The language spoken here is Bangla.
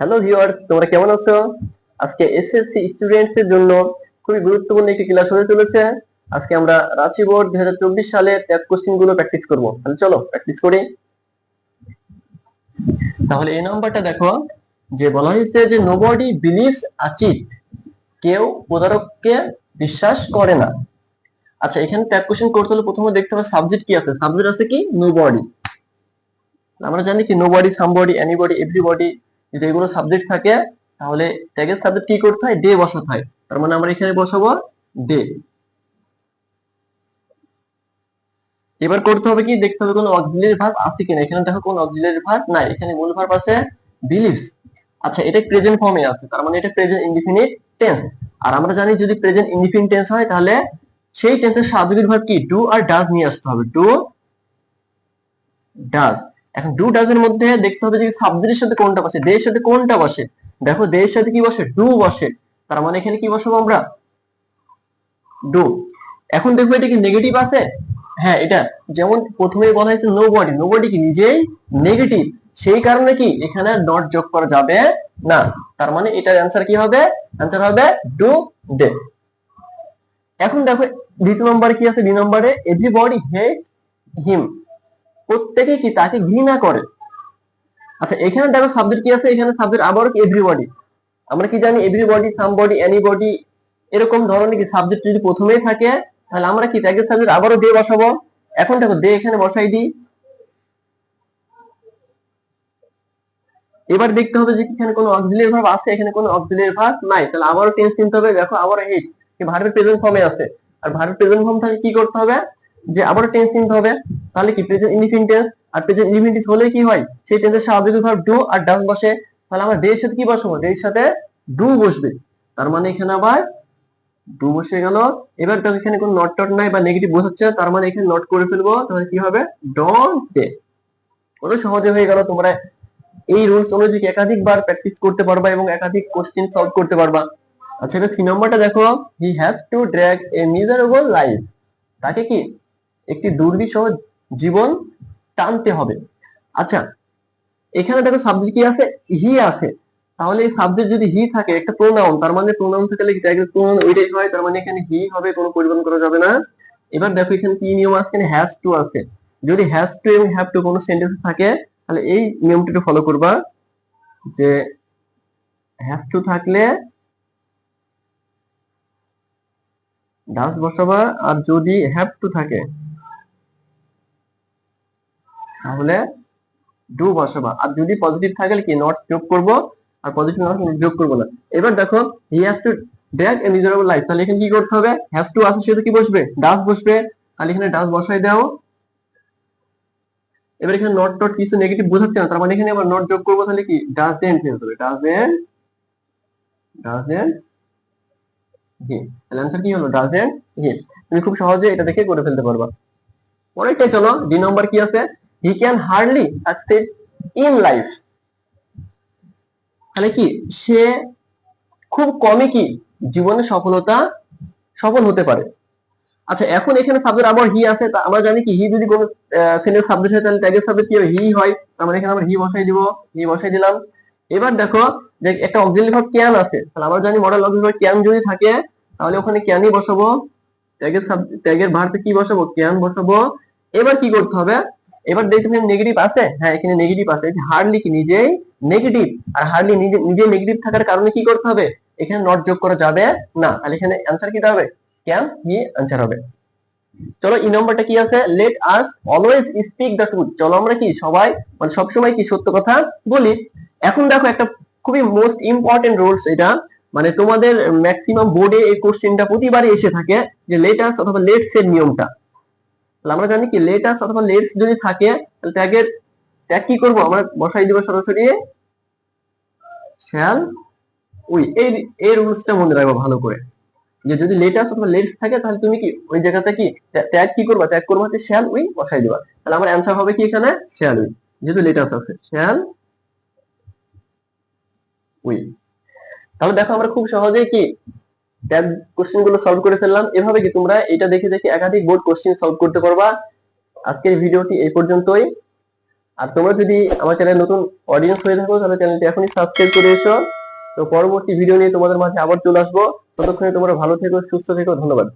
হ্যালো ভিউয়ার তোমরা কেমন আছো? আজকে এসএসসি স্টুডেন্টস এর জন্য খুবই গুরুত্বপূর্ণ একটি ক্লাস হতে চলেছে। আজকে আমরা রাঁচি বোর্ড দুই হাজার চব্বিশ সালে ট্যাব কোশ্চিনগুলো প্র্যাকটিস করব। তাহলে চলো প্র্যাকটিস করি। তাহলে এই নাম্বারটা দেখো, যে বলা হয়েছে যে নোবডি বিলিভস আচিত কেউ প্রতারককে বিশ্বাস করে না। আচ্ছা এখানে ট্যাগ কোশ্চেন করতে হলে প্রথমে দেখতে হবে সাবজেক্ট কি আছে। সাবজেক্ট আছে কি? নোবডি আমরা জানি কি নোবডি সামবডি এনিবডি এভরিবডি যদি এগুলো সাবজেক্ট থাকে, তাহলে ট্যাগের সাবজেক্ট কি করতে হয়? ডে বসাতে হয়। তার মানে আমরা এখানে বসাবো ডে এবার করতে হবে কি? দেখতে হবে কোনো অক্সিলারি ভার্ব আছে কিনা। এখানে দেখো কোনো অক্সিলারি ভার্ব নাই। এখানে মূল ভার্ব আছে বিলিভস আচ্ছা এটা প্রেজেন্ট ফর্মে আছে। তার মানে এটা প্রেজেন্ট ইনডিফিনিট টেন্স আর আমরা জানি যদি প্রেজেন্ট ইনডিফিনিট টেন্স হয়, তাহলে সেই টেন্সের সাবজেক্ট ভার্ব কি? ডু আর ডাজ নিয়ে আসতে হবে। ডু ডাজ এখন ডু ডাজ এর মধ্যে দেখতে হবে যে সাবজেক্টের সাথে কোনটা বসে এর সাথে কোনটা বসে? দেখো এর সাথে কি বসে? ডু বসে। তার মানে এখানে কি বসাবো আমরা? ডু এখন দেখব এটা কি নেগেটিভ আছে? হ্যাঁ এটা যেমন প্রথমে বলা হয়েছে নো বডি নো বডি কি নিজেই নেগেটিভ সেই কারণে কি এখানে নট যোগ করা যাবে না। তার মানে এটার অ্যান্সার কি হবে? অ্যান্সার হবে ডু ডে এখন দেখো দ্বিতীয় নম্বরে কি আছে? দুই নম্বরে এভরিবডি হেট হিম প্রত্যেকে কি তাকে ঘৃণা করে? আচ্ছা এখানে দেখো সাবজেক্ট কি আছে? এখানে সাবজেক্ট আবারও কি এভরিবডি আমরা কি জানি এভরিবডি সামবডি এনিবডি এরকম ধরনের কি সাবজেক্ট যদি প্রথমেই থাকে, তাহলে আমরা কি ট্যাগের সাবজেক্ট আবারও দিয়ে বসাবো? এখন দেখো দে এখানে বসাই দিই। এবার দেখতে হবে যে এখানে কোনো অক্সিলিয়ারি ভার্ব আছে, এখানে কোনো অক্সিলিয়ারি ভার্ব নাই। তাহলে আবারও টেন্স নিতে হবে। দেখো, আবারও হিট ভার্বের প্রেজেন্ট ফর্মে আছে। আর ভার্বের প্রেজেন্ট ফর্ম থাকে কি করতে হবে? যে আবারও টেন্স নিতে হবে। তাহলে কি? প্রেজেন্ট ইনডিফিনিট আর প্রেজেন্ট ইনডিফিনিট হলে কি হয়? সেই টেন্সের স্বাভাবিক ভার্ব ডু আর ডান বসে। তাহলে আমরা ডে এর সাথে কি বসাবো? ডে এর সাথে ডু বসবে। তার মানে এখানে আবার ডু বসে গেল। এবার দেখো এখানে কোনো নট টট নাই বা নেগেটিভ বোঝাচ্ছে, তার মানে এখানে নট করে ফেলব। তাহলে কি হবে? ডোন্ট ডে কত সহজে হয়ে গেল তোমরা এই রুলস অনুযায়ী একাধিকবার প্র্যাকটিস করতে পারবা এবং একাধিক কোশ্চেন সলভ করতে পারবা। আচ্ছা এবার থ্রি নম্বরটা দেখো। He has to drag a miserable life তাকে কি? একটি দুর্বিষহ জীবন টানতে হবে। আচ্ছা এখানে দেখো সাবজেক্ট কি আছে? হি আছে। তাহলে এই সাবজেক্ট যদি হি থাকে, একটা প্রোনাউন তার মানে প্রোনাউন থাকলে প্রোনাউন ওইটাই হয়? তার মানে এখানে হি হবে, কোনো পরিবর্তন করা যাবে না। এবার দেখো এখানে কি নিয়ম আছে? এখানে হ্যাজ টু আছে। যদি হ্যাজ টু এবং হ্যাভ টু কোনো সেন্টেন্স থাকে, তাহলে এই নিয়মটা একটু ফলো করবা। যে হ্যাভ টু থাকলে ডাস বসাবা, আর যদি হ্যাভ টু থাকে তাহলে ডু বসাবা। আর যদি পজিটিভ থাকে কি? নট যোগ করব। আর পজিটিভ নট যোগ করব না। এবার দেখো he has to drag a miserable life তাহলে এখানে কি করতে হবে? হ্যাজ টু আছে সেটা কি বসবে? ডাস বসবে। তাহলে এখানে ডাস বসাই দাও। এবার এখানে নট টট কিছু নেগেটিভ বোঝাচ্ছে না। তার মানে এখানে আবার নট যোগ করব, তাহলে কি? ডাজেন্ট ফেলতে হবে। ডাজেন্ট ডাজেন্ট হি তাহলে অ্যান্সার কি হলো? ডাজেন্ট হি তুমি খুব সহজে এটা দেখে করে ফেলতে পারবা। পরেরটাই চলো ডি নম্বর কি আছে? He can hardly succeed in life তাহলে কি? সে খুব কমই কি জীবনে সফলতা, সফল হতে পারে। আচ্ছা এখন এখানে সাবজেক্ট আবার হি আছে আমরা জানি কি হি যদি কোনো সিনিয়র সাবজেক্ট হয়, তাহলে ট্যাগের সাবজেক্ট কি হি হয়। তার মানে এখানে আমরা হি বসাই দিব হি বসাই দিলাম। এবার দেখো যে একটা অক্সিলারি ভার্ব ক্যান আছে। তাহলে আমরা জানি মডেল অক্সিলারি ভার্ব ক্যান যদি থাকে, তাহলে ওখানে ক্যানই বসাবো। ট্যাগের ট্যাগের ভার্বে কি বসাবো? ক্যান বসাবো। এবার কি করতে হবে? এবার দেখতে নেগেটিভ আছে হ্যাঁ এখানে নেগেটিভ আছে হার্ডলি কি নিজেই নেগেটিভ আর হার্ডলি নিজে নিজে নেগেটিভ থাকার কারণে কি করতে হবে? এখানে নট যোগ করা যাবে না। তাহলে এখানে অ্যান্সার কি হবে? ক্যান হি অ্যান্সার হবে। চলো ই নম্বরটা কি আছে? Let us always speak the truth চলো আমরা কি সবাই মানে সবসময় কি সত্য কথা বলি? এখন দেখো একটা খুবই মোস্ট ইম্পর্টেন্ট রুলস এটা। মানে তোমাদের ম্যাক্সিমাম বোর্ডে এই কোশ্চেনটা প্রতিবারই এসে থাকে যে লেট আস অথবা লেটস এর নিয়মটা। আমরা জানি কি লেটাস অথবা লেটস যদি থাকে, তাহলে ট্যাগের ট্যাগ কি করব? আমরা বসাই দিব সরাসরি। শ্যাল উই এই এই রুলসটা মনে রাখব ভালো করে। যে যদি লেটাস অথবা লেটস থাকে, তাহলে তুমি কি, ওই জায়গাতে কি ট্যাগ কি করবা? ট্যাগ করবা হচ্ছে শ্যাল উই বসাই দিবা। তাহলে আমার অ্যান্সার হবে কি এখানে? শ্যাল উই যেহেতু লেটাস আছে শ্যাল উই তাহলে দেখো আমরা খুব সহজেই কি ট্যাগ কোশ্চেনগুলো সলভ করে ফেললাম। এভাবে কি তোমরা এটা দেখে দেখে একাধিক বোর্ড কোশ্চেন সলভ করতে পারবা। আজকের ভিডিওটি এই পর্যন্তই। আর তোমরা যদি আমার চ্যানেল নতুন অডিয়েন্স হয়ে থাকো, তাহলে চ্যানেলটি এখনই সাবস্ক্রাইব করে এসো। তো পরবর্তী ভিডিও নিয়ে তোমাদের মাঝে আবার চলে আসব। ততক্ষণে তোমরা ভালো থেকো, সুস্থ থেকো, ধন্যবাদ।